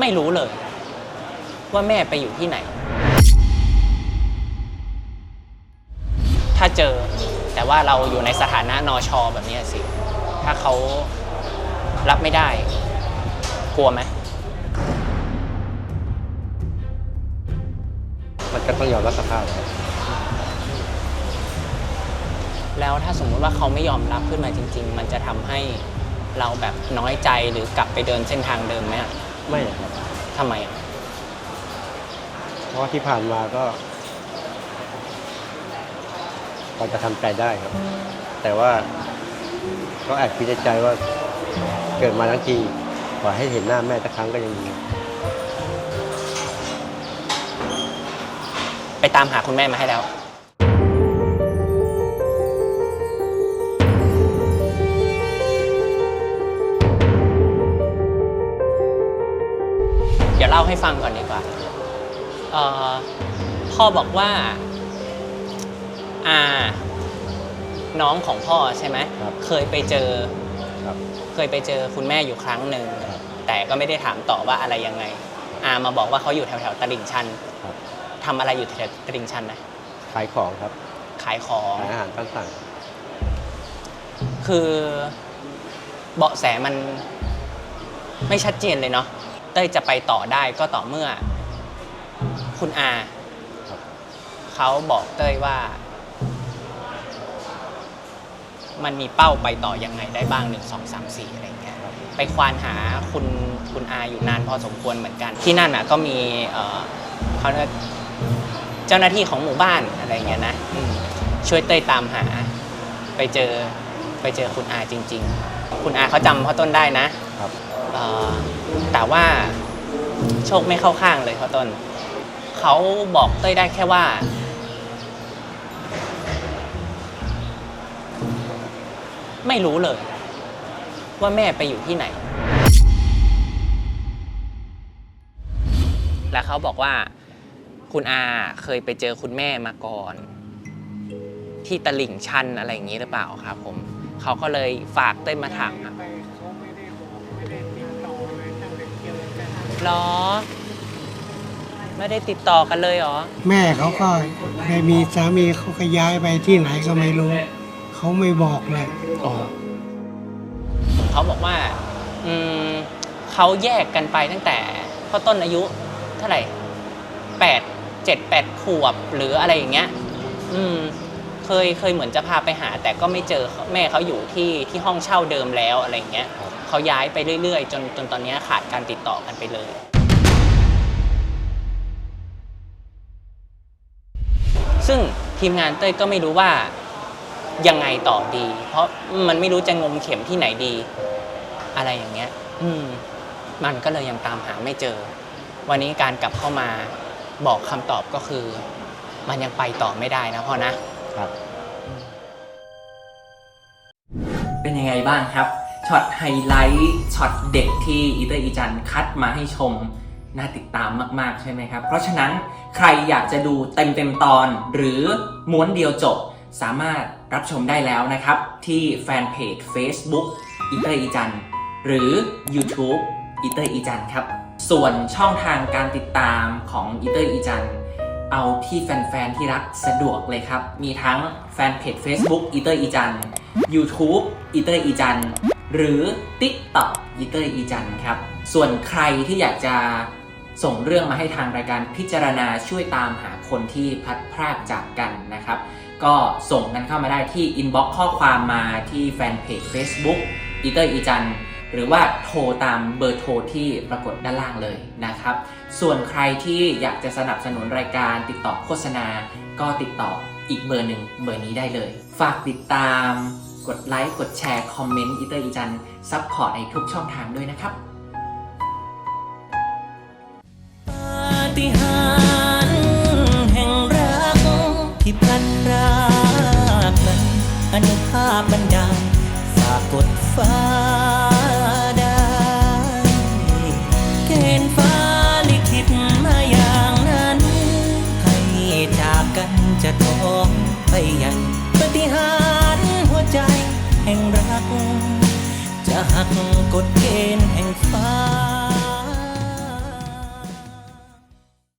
ไม่รู้เลย ว่าแม่ไปอยู่ที่ไหน ถ้าเจอแต่ว่าเราอยู่ในสถานะนอชอแบบนี้สิ ถ้าเขารับไม่ได้ กลัวไหมมันก็ต้องยอมรับสภาพครับแล้วถ้าสมมุติว่าเขาไม่ยอมรับขึ้นมาจริง ๆ มันจะทำให้เราแบบน้อยใจหรือกลับไปเดินเส้นทางเดิมไหมอะ ไม่ครับทำไมอะเพราะว่าที่ผ่านมาก็พอจะทำใจได้ครับ แต่ว่าก็แอบคิดในใจว่าเกิดมาทั้งทีขอให้เห็นหน้าแม่สักครั้งก็ยังดีไปตามหาคุณแม่มาให้แล้ว เดี๋ยวเล่าให้ฟังก่อนดีกว่าเอ่อพ่อบอกว่าอาน้องของพ่อใช่ไหมครับเคยไปเจอครับเคยไปเจอคุณแม่อยู่ครั้งหนึ่งครับแต่ก็ไม่ได้ถามต่อว่าอะไรยังไงอามาบอกว่าเขาอยู่แถวแถวๆตลิ่งชันครับทำอะไรอยู่แถวๆตลิ่งชันนะขายของครับ ขายของขายอาหารตามสั่งคือเบาะแสมันไม่ชัดเจนเลยเนาะ เต้ยจะไปต่อได้ก็ต่อเมื่อ คุณอาครับเขาบอกเต้ยว่า มันมีเป้าไปต่อยังไงได้บ้างหนึ่งสองสามสี่อะไรเงี้ยไปควานหาคุณคุณอาอยู่นานพอสมควรเหมือนกัน ที่นั่นอะก็มีเอ่อเขาเรียกเจ้าหน้าที่ของหมู่บ้านอะไรเงี้ยนะอืมช่วยเต้ยตามหา ไปเจอไปเจอคุณอาจริง ๆ คุณอาเขาจำพ่อต้นได้นะครับเอ่อ แต่ว่าโชคไม่เข้าข้างเลยพ่อต้นเขาบอกเต้ยได้แค่ว่า ไม่รู้เลย ว่าแม่ไปอยู่ที่ไหน แล้วเขาบอกว่าคุณอาเคยไปเจอคุณแม่มาก่อน ที่ตลิ่งชันอะไรอย่างนี้หรือเปล่าครับผมเขาก็เลยฝากเต้ยมาถามครับ หรอ ไม่ได้ติดต่อกันเลยเหรอ แม่เขาก็ได้มีสามีเขาก็ย้ายไปที่ไหนก็ไม่รู้ เขาไม่บอกเลย เขาบอกว่า อืมเขาแยกกันไปตั้งแต่พ่อต้นอายุเท่าไหร่แปดเจ็ดแปดขวบหรืออะไรอย่างเงี้ย อืม เคยเคยเหมือนจะพาไปหา แต่ก็ไม่เจอแม่เขาอยู่ที่ที่ห้องเช่าเดิมแล้วอะไรอย่างเงี้ยครับ เขาย้ายไปเรื่อยๆ จนจนตอนเนี้ยขาดการติดต่อกันไปเลย ซึ่งทีมงานเต้ยก็ไม่รู้ว่ายังไงต่อดี เพราะมันไม่รู้จะงมเข็มที่ไหนดี อะไรอย่างเงี้ย อืม มันก็เลยยังตามหาไม่เจอ วันนี้การกลับเข้ามาบอกคำตอบก็คือ มันยังไปต่อไม่ได้นะพ่อนะครับ เป็นยังไงบ้างครับ ช็อตไฮไลท์ช็อตเด็กที่อีเตอร์อีจันคัดมาให้ชมน่าติดตามมากๆใช่ไหมครับ เพราะฉะนั้นใครอยากจะดูเต็มๆตอน หรือม้วนเดียวจบสามารถรับชมได้แล้วนะครับ ที่แฟนเพจ Facebook อีเตอร์อีจันหรือ YouTube อีเตอร์อีจันครับ ส่วนช่องทางการติดตามของอีเตอร์อีจันเอาที่แฟนๆที่รักสะดวกเลยครับ มีทั้งแฟนเพจ Facebook อีเตอร์อีจัน YouTube อีเตอร์อีจัน หรือ TikTok อีเตอร์อีจันครับ ส่วนใครที่อยากจะส่งเรื่องมาให้ทางรายการพิจารณาช่วยตามหาคนที่พัดพรากจากกันนะครับ ก็ส่งกันเข้ามาได้ที่ inbox ข้อความมาที่แฟนเพจ Facebook อีเตอร์อีจันหรือว่าโทรตามเบอร์โทรที่ปรากฏด้านล่างเลยนะครับ ส่วนใครที่อยากจะสนับสนุนรายการติดต่อโฆษณา ก็ติดต่ออีกเบอร์หนึ่งเบอร์นี้ได้เลย ฝากติดตาม กดไลค์ กดแชร์ คอมเมนต์อีเตอร์อีจันซัพพอร์ตในทุกช่องทางด้วยนะครับปาฏิหาริย์แห่งรักที่พลันรากนั้นอนุภาพบันดาลฝากกดฟ้าได้เกณฑ์ฟ้าลิขิตมาอย่างนั้น ให้จากกันจะท้องไปยัง กกฎเกณฑ์แห่งฟ้า